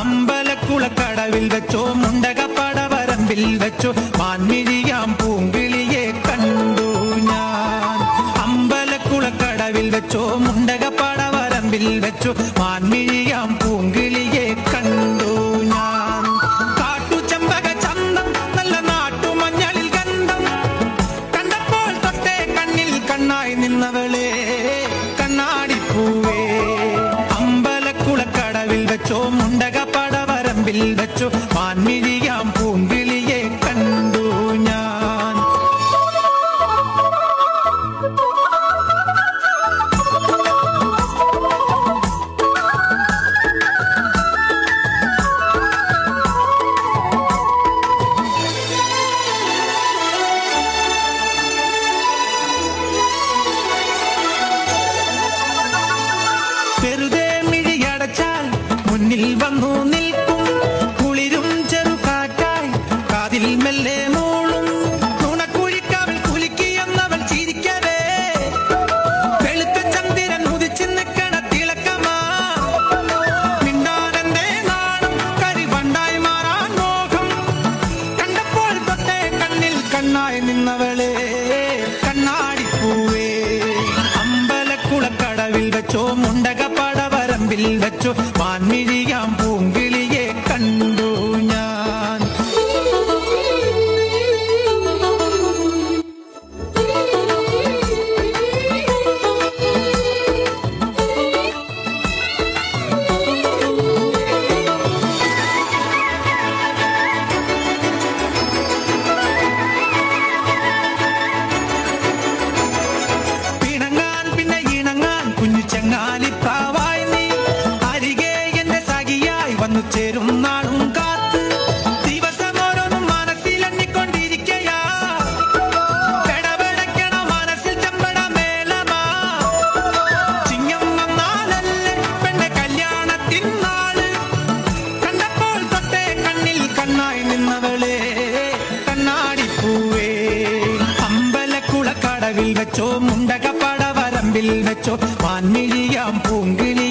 അമ്പലക്കുളക്കടവിൽ വെച്ചോ മുണ്ടകപ്പടവരമ്പിൽ വെച്ചോ മാൻമിഴിയാം പൂങ്കിളിയെ കണ്ടു ഞാൻ അമ്പലക്കുളക്കടവിൽ വെച്ചോ മുണ്ടകപ്പടവരമ്പിൽ വെച്ചോ മാൻമിഴിയാം വെച്ചോ മുണ്ടകപ്പടവരമ്പിൽ വെച്ചോ മാൻമിഴിയാം മുന്നിൽ വന്നു നിൽക്കും. കുളിരും ചെറുകാറ്റായി കാതിൽ മെല്ലെ മൂളും. ചിരിക്കവേ. ചന്ദ്രൻ നാണം മാറാൻ കണ്ണിൽ കണ്ണായി നിന്നവളെ മുണ്ടകപ്പടവരമ്പിൽ വെച്ചു മാൻമിഴിയാം പൂങ്കിളിയെ കണ്ടു ഞാൻ. പിണങ്ങാൻ പിന്നെ ഇണങ്ങാൻ കുഞ്ഞു വന്നു ചേരും നാളും കാത്ത് ദിവസം ഓരോന്നും മനസ്സിലെണ്ണിക്കൊണ്ടിരിക്കയാ പെടപെടയ്ക്കണ മനസ്സിൽ ചെമ്പട മേലമാ ചിങ്ങം വന്നാലല്ലേ പെണ്ണെ കല്യാണത്തിൻ നാൾ. കണ്ടപ്പോൾ തൊട്ടേ കണ്ണിൽ കണ്ണായി നിന്നവളെ കണ്ണാടിപ്പൂവേ. അമ്പലക്കുളക്കടവിൽ വെച്ചോ മുണ്ടകപ്പടവരമ്പിൽ വെച്ചോ മാൻമിഴിയാം പൂങ്കിളി